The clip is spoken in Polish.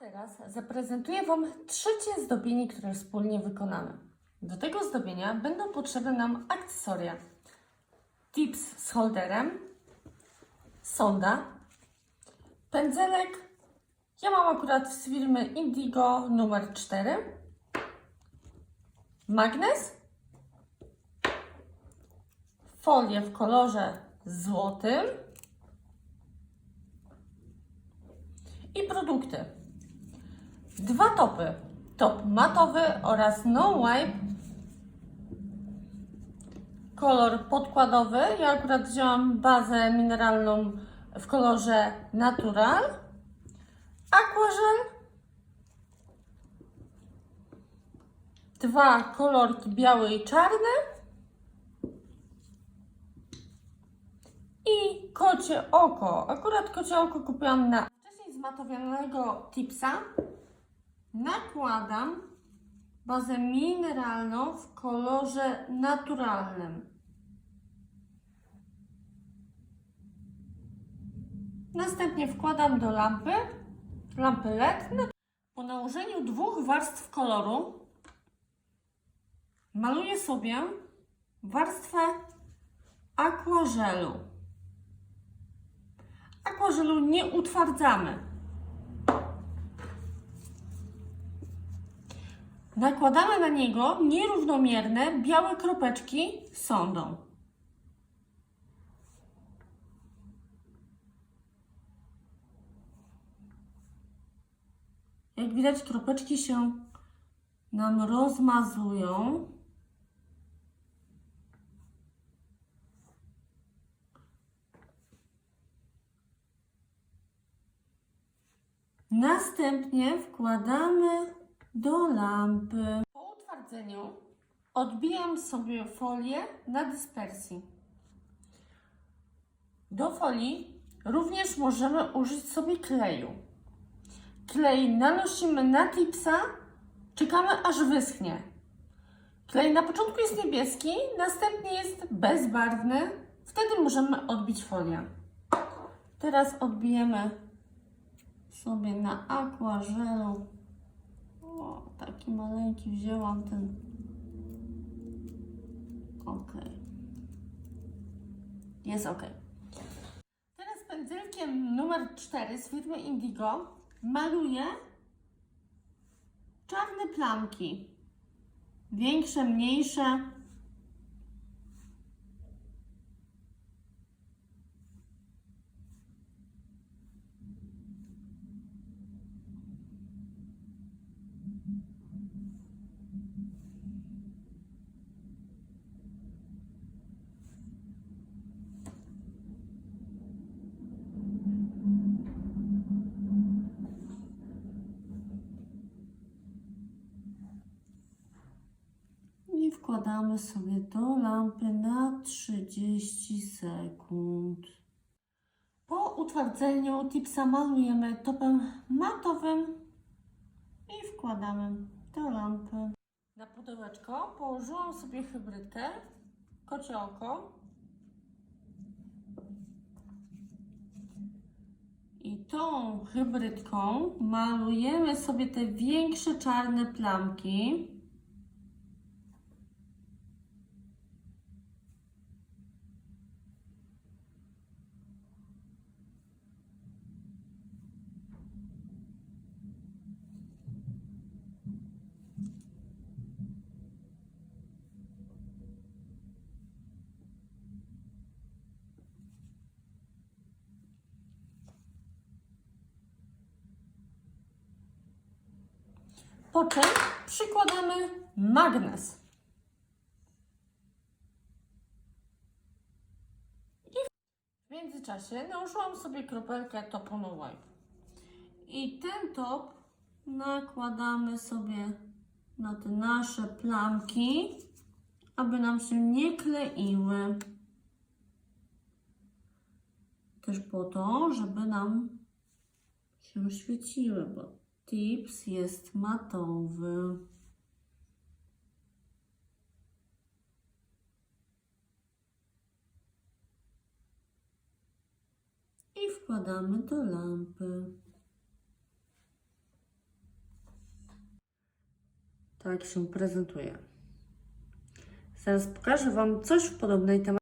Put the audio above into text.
teraz zaprezentuję Wam trzecie zdobienie, które wspólnie wykonamy. Do tego zdobienia będą potrzebne nam akcesoria. Tips z holderem, sonda, pędzelek. Ja mam akurat z firmy Indigo numer 4, magnes, folię w kolorze złotym i produkty. Dwa topy. Top matowy oraz no wipe. Kolor podkładowy. Ja akurat wzięłam bazę mineralną w kolorze natural. Aquażel. Dwa kolorki biały i czarny. I kocie oko. Akurat kocie oko kupiłam na wcześniej zmatowionego tipsa. Nakładam bazę mineralną w kolorze naturalnym. Następnie wkładam do lampy, lampy LED. Po nałożeniu dwóch warstw koloru maluję sobie warstwę akważelu. Akważelu nie utwardzamy. Nakładamy na niego nierównomierne białe kropeczki sondą. Jak widać, kropeczki się nam rozmazują. Następnie wkładamy do lampy. Po utwardzeniu odbijam sobie folię na dyspersji. Do folii również możemy użyć sobie kleju. Klej nanosimy na tipsa, czekamy aż wyschnie. Klej na początku jest niebieski, następnie jest bezbarwny. Wtedy możemy odbić folię. Teraz odbijemy sobie na akważelu. O, taki maleńki wzięłam ten. Ok. Jest ok. Teraz pędzelkiem numer 4 z firmy Indigo maluję czarne plamki. Większe, mniejsze. I wkładamy sobie do lampy na 30 sekund. Po utwardzeniu tipsa malujemy topem matowym wkładamy do lampy. Na pudełeczko położyłam sobie hybrydkę, kocie oko. I tą hybrydką malujemy sobie te większe czarne plamki. Po czym przykładamy magnes. I w międzyczasie nałożyłam sobie kropelkę topu No Wipe. I ten top nakładamy sobie na te nasze plamki, aby nam się nie kleiły. Też po to, żeby nam się świeciły, bo Tips jest matowy. I wkładamy do lampy. Tak się prezentuje. Zaraz pokażę Wam coś w podobnej tematyce.